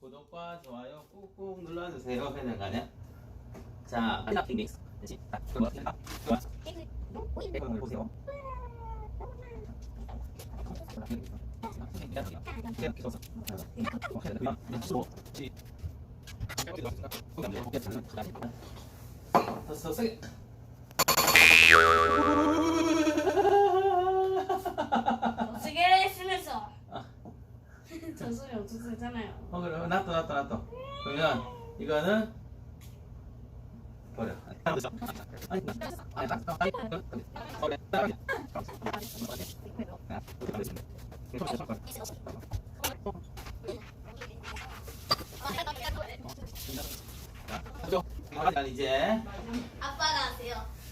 구독과 좋아요 꾹꾹 눌러주세요. 해는 가냐? 자, 믹스. 보세요. 더 세게. 없을 수 있잖아요 어 그래. 놔둬 놔둬 놔둬. 그러면 이거는 버려. 아니 아니 아니 아니 이제 아빠가 하세요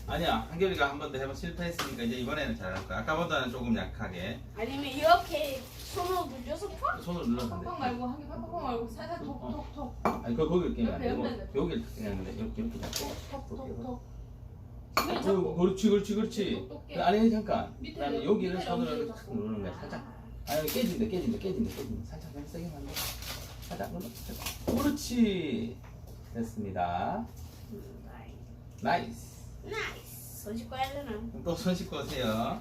아니야 한결이가 한 번 더 해봐. 실패했으니까 이제 이번에는 잘할 거야. 아까보다는 조금 약하게. 아니면 이렇게 손으로 눌려서 팍? 손을 눌러서 팍팍 돼 말고 한개 팍팍 말고 살살 톡톡톡. 아니 그 거기 이렇게 안 옆에, 되고 옆에. 여기 이렇게 그냥 돼. 이렇게 이렇게. 잡고 톡톡톡. 어, 그렇지 그렇지 그렇지. 똑똑해. 아니 잠깐. 밑에 그다음에 여기를 밑에 손으로 탁 잡고. 누르는 거야 살짝. 아니 깨진다 깨진다 깨진다 깨진다. 살짝 좀 세게 만들 살짝 눌러? 그렇지. 됐습니다. 나이스 나이스 손 씻고 해야 되나? 또 손 씻고 오세요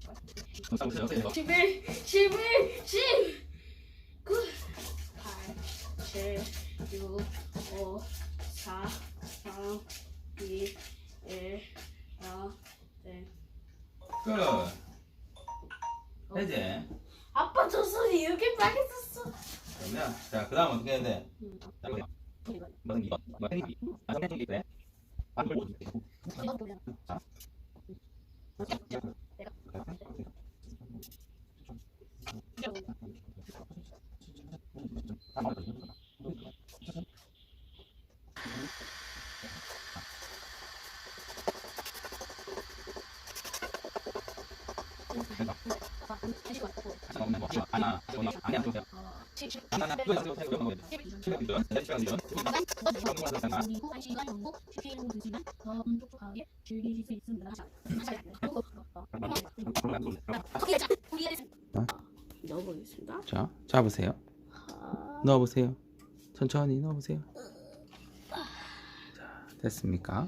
상세 상세 11, 11, 10, 9, 8, 7, 6, 5, 4, 3, 2, 1, 0, 네. 끝 해제. 아빠 저 손이 이렇게 빨개졌어. 그러면 자그 다음 어떻게 해야 돼? 무슨 이거 아, 내가 자, 짜보 자, 잡으세요. 넣어보세요. 천천히 넣어보세요. 자, 됐습니까?